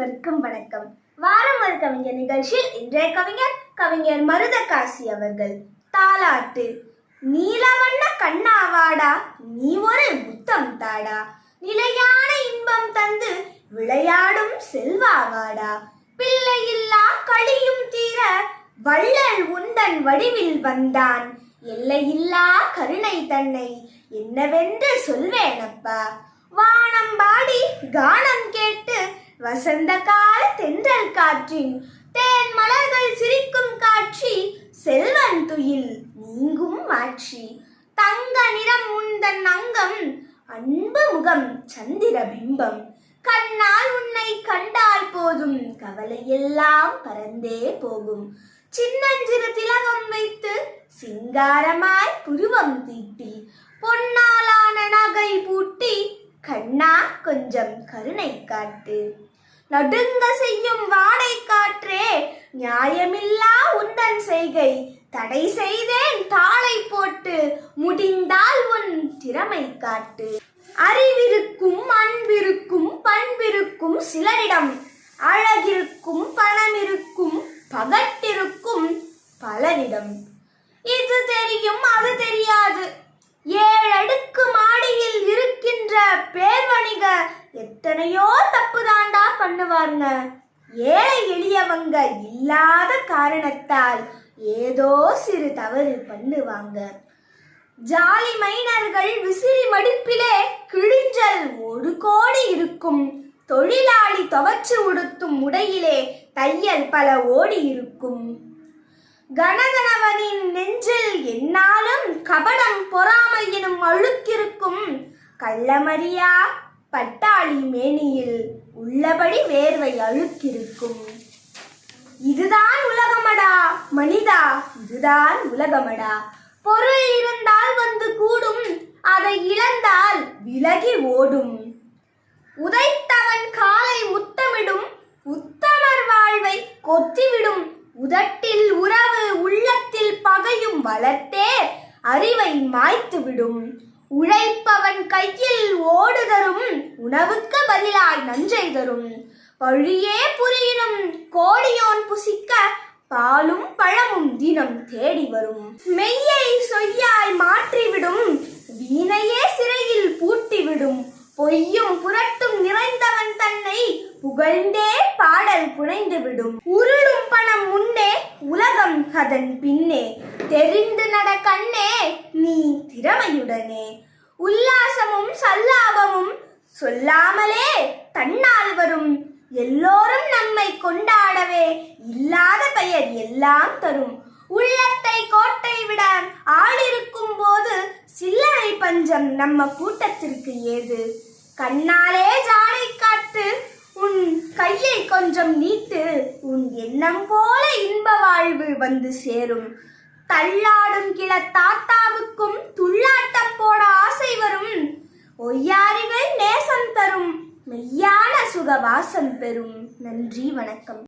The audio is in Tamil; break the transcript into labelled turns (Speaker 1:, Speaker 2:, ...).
Speaker 1: அனைவருக்கும் வணக்கம். வாரம் ஒரு கவிஞர் நிகழ்ச்சியில் இன்றைய கவிஞர் கவிஞர் மருதகாசி அவர்கள். தாலாட்டு. நீலவண்ண கண்ணாவாடா நீ ஒரு முத்தம் தாடா. நிலையான இன்பம் தந்து விளையாடும் செல்வாவாடா பிள்ளையில்லா களியும் தீர வள்ளல் உந்தன் வடிவில் வந்தான். எல்லையில்லா கருணை தன்னை என்னவென்று சொல்வேனப்பா. வானம் பாடி கானம் கேட்டு வசந்த கால தென்றல் காற்றின் தேன் மலர்கள் சிரிக்கும் காட்சி செல்வன் துயில் நீங்கும் மாட்சி. தங்க நிறம் உந்தன் அங்கம் அன்பு முகம் சந்திர பிம்பம். கண்ணால் உன்னை கண்டால் போதும் கவலையெல்லாம் பறந்தே போகும். சின்னஞ்சிறு திலகம் வைத்து சிங்காரமாய் புருவம் தீட்டி பொன்னாலான நகை பூட்டி கண்ணா கொஞ்சம் கருணை காட்டு. நடுங்க செய்யும் வாடை காற்றே நியாயமில்லா உந்தன் செய்கை. தடை செய்தேன் தாளை போட்டு முடிந்தால் உன் திறமை காட்டு. அறிவிருக்கும் அன்பிருக்கும் பண்பிருக்கும் சிலரிடம் அழகிருக்கும் பணமிருக்கும் பகட்டிருக்கும் பலரிடம் இது தெரியும் அது தெரியாது. ஏழடுக்கு மாடியில் இருக்கின்ற பேர்வணிக எத்தனையோ தப்பு தாண்டா பண்ணுவாங்க ஏழை எளியவங்க இல்லாத காரணத்தால் ஏதோ சிறு தவறு பண்ணுவாங்க. ஜாலி மைனர்கள் விசிறி மடிப்பிலே கிழிஞ்சல் ஒரு கோடி இருக்கும். தொழிலாளி துவச்சு உடுத்தும் உடையிலே தையல் பல ஓடி இருக்கும். கனகனவனின் நெஞ்சில் என்னாலும் கபடம் பொறாமை எனும் அழுக்கிருக்கும். கள்ளமரியா பட்டாளி மேனியில் உள்ளபடி வேர்வை அழுக்கிருக்கும். இதுதான் உலகமடா மனிதா இதுதான் உலகமடா. பொருள் இருந்தால் வந்து கூடும் அதை இழந்தால் விலகி ஓடும். உதைத்தவன் காலை முத்தமிடும் உத்தமர் வாழ்வை கொத்திவிடும். உதட்டில் உறவு உள்ளத்தில் பகையும் வளர்த்தே அறிவை மாய்த்துவிடும். உழைப்பவன் கையில் ஓடுதல் உணவுக்கு பதிலாய் நஞ்சை தரும். வழியே புரியினும் கோடியோன் புசிக்க பாலும் பழமும் தினம் தேடி வரும். மெய்யை சொய்யாய் மாற்றிவிடும் வீணையே சிறையில் பூட்டிவிடும். பொய்யும் புரட்டும் நிறைந்தவன் தன்னை புகழ்ந்தே பாடல் புனைந்துவிடும். உருளும் பணம் முன்னே உலகம் அதன் பின்னே. தெரிந்து நட கண்ணே நீ திறமையுடனே. உல்லாசமும் சொல்லாமலே தன்னால் வரும். எல்லோரும் நம்மை கொண்டாடவே இல்லாத பெயர் எல்லாம் தரும். உள்ளத்தை கோட்டை விட ஆளிருக்கும் போது சில்லறை பஞ்சம் நம்ம கூட்டத்திற்கு ஏது? கண்ணாலே ஜாடை காட்டு உன் கையை கொஞ்சம் நீட்டு உன் எண்ணம் போல இன்ப வாழ்வு வந்து சேரும். தள்ளாடும் கிள தாத்தாவுக்கும் துள்ளாட்டம் போட ஆசை வரும். ஒய்யாரிகள் நேச தரும் மெய்யான சுகவாசம் பெறும். நன்றி வணக்கம்.